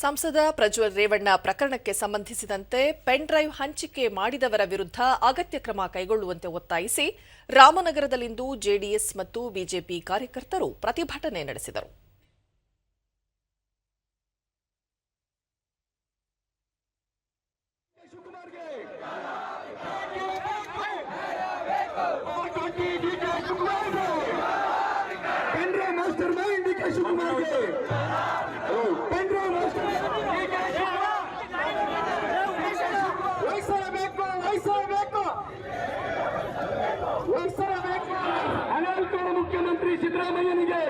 ಸಂಸದ ಪ್ರಜ್ವಲ್ ರೇವಣ್ಣ ಪ್ರಕರಣಕ್ಕೆ ಸಂಬಂಧಿಸಿದಂತೆ ಪೆನ್ ಡ್ರೈವ್ ಹಂಚಿಕೆ ಮಾಡಿದವರ ವಿರುದ್ಧ ಅಗತ್ಯ ಕ್ರಮ ಕೈಗೊಳ್ಳುವಂತೆ ಒತ್ತಾಯಿಸಿ ರಾಮನಗರದಲ್ಲಿಂದು ಜೆಡಿಎಸ್ ಮತ್ತು ಬಿಜೆಪಿ ಕಾರ್ಯಕರ್ತರು ಪ್ರತಿಭಟನೆ ನಡೆಸಿದರು. ಮುಖ್ಯಮಂತ್ರಿ ಸಿದ್ದರಾಮಯ್ಯನಿಗೆ.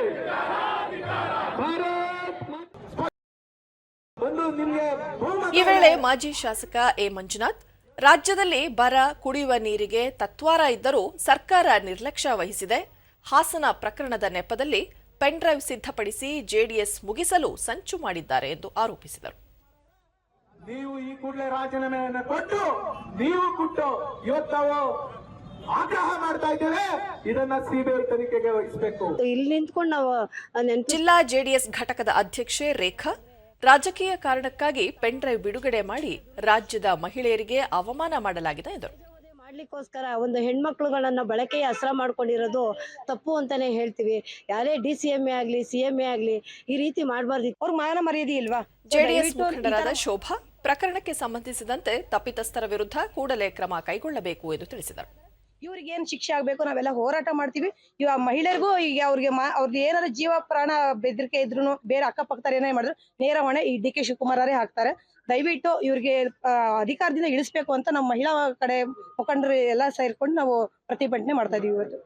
ಈ ವೇಳೆ ಮಾಜಿ ಶಾಸಕ ಎ. ಮಂಜುನಾಥ್ ರಾಜ್ಯದಲ್ಲಿ ಬರ ಕುಡಿಯುವ ನೀರಿಗೆ ತತ್ವಾರ ಇದ್ದರೂ ಸರ್ಕಾರ ನಿರ್ಲಕ್ಷ್ಯ ವಹಿಸಿದೆ. ಹಾಸನ ಪ್ರಕರಣದ ನೆಪದಲ್ಲಿ ಪೆನ್ ಡ್ರೈವ್ ಸಿದ್ಧಪಡಿಸಿ ಜೆಡಿಎಸ್ ಮುಗಿಸಲು ಸಂಚು ಮಾಡಿದ್ದಾರೆ ಎಂದು ಆರೋಪಿಸಿದರು. ನೀವು ಈ ಕೂಡಲೇ ರಾಜೀನಾಮೆಯನ್ನು ಕೊಟ್ಟು ನೀವು ಕೊಟ್ಟು ಇವತ್ತು ಆಗ್ರಹ ಮಾಡ್ತಾ ಇದ್ದೇವೆ. ಇದನ್ನ ಸಿಬಿಐ ತನಿಖೆಗೆ ವಹಿಸಬೇಕು. ಇಲ್ಲಿ ನಿಂತ್ಕೊಂಡು ನಾವು ನೆನ್ಪು ಜಿಲ್ಲಾ ಜೆಡಿಎಸ್ ಘಟಕದ ಅಧ್ಯಕ್ಷೆ ರೇಖಾ ರಾಜಕೀಯ ಕಾರಣಕ್ಕಾಗಿ ಪೆನ್ ಡ್ರೈವ್ ಬಿಡುಗಡೆ ಮಾಡಿ ರಾಜ್ಯದ ಮಹಿಳೆಯರಿಗೆ ಅವಮಾನ ಮಾಡಲಾಗಿದೆ ಎಂದರು. ಮಾಡ್ಲಿಕ್ಕೋಸ್ಕರ ಒಂದು ಹೆಣ್ಮಕ್ಳುಗಳನ್ನ ಬಳಕೆಯ ಅಸ್ತ್ರ ಮಾಡ್ಕೊಂಡಿರೋದು ತಪ್ಪು ಅಂತಾನೆ ಹೇಳ್ತೀವಿ. ಯಾರೇ ಡಿ ಸಿ ಎಂ ಎ ಆಗ್ಲಿ ಸಿ ಎಂ ಎ ಆಗ್ಲಿ ಈ ರೀತಿ ಮಾಡಬಾರ್ದು ಅವ್ರ ಮಾನ ಮರ್ಯಾದೆ ಇಲ್ವಾ? ಜೆಡಿಎಸ್ ಮುಖಂಡರಾದ ಶೋಭಾ ಪ್ರಕರಣಕ್ಕೆ ಸಂಬಂಧಿಸಿದಂತೆ ತಪ್ಪಿತಸ್ಥರ ವಿರುದ್ಧ ಕೂಡಲೇ ಕ್ರಮ ಕೈಗೊಳ್ಳಬೇಕು ಎಂದು ತಿಳಿಸಿದರು. ಇವ್ರಿಗೆ ಏನ್ ಶಿಕ್ಷೆ ಆಗ್ಬೇಕು? ನಾವೆಲ್ಲ ಹೋರಾಟ ಮಾಡ್ತೀವಿ. ಇವಾಗ ಮಹಿಳೆಯರಿಗೂ ಈಗ ಅವ್ರಿಗೆ ಮಾ ಏನಾದ್ರು ಜೀವ ಪ್ರಾಣ ಬೆದರಿಕೆ ಇದ್ರು ಬೇರೆ ಅಕ್ಕಪಕ್ಕದವ್ರು ಏನೇ ಮಾಡಿದ್ರು ನೇರ ಹೊಣೆ ಈ ಡಿ ಕೆ ಶಿವಕುಮಾರರೇ ಹಾಕ್ತಾರೆ. ದಯವಿಟ್ಟು ಇವ್ರಿಗೆ ಅಧಿಕಾರದಿಂದ ಇಳಿಸ್ಬೇಕು ಅಂತ ನಮ್ಮ ಮಹಿಳಾ ಕಡೆ ಮುಖಂಡರು ಎಲ್ಲ ಸೇರ್ಕೊಂಡು ನಾವು ಪ್ರತಿಭಟನೆ ಮಾಡ್ತಾ ಇದೀವಿ ಇವತ್ತು.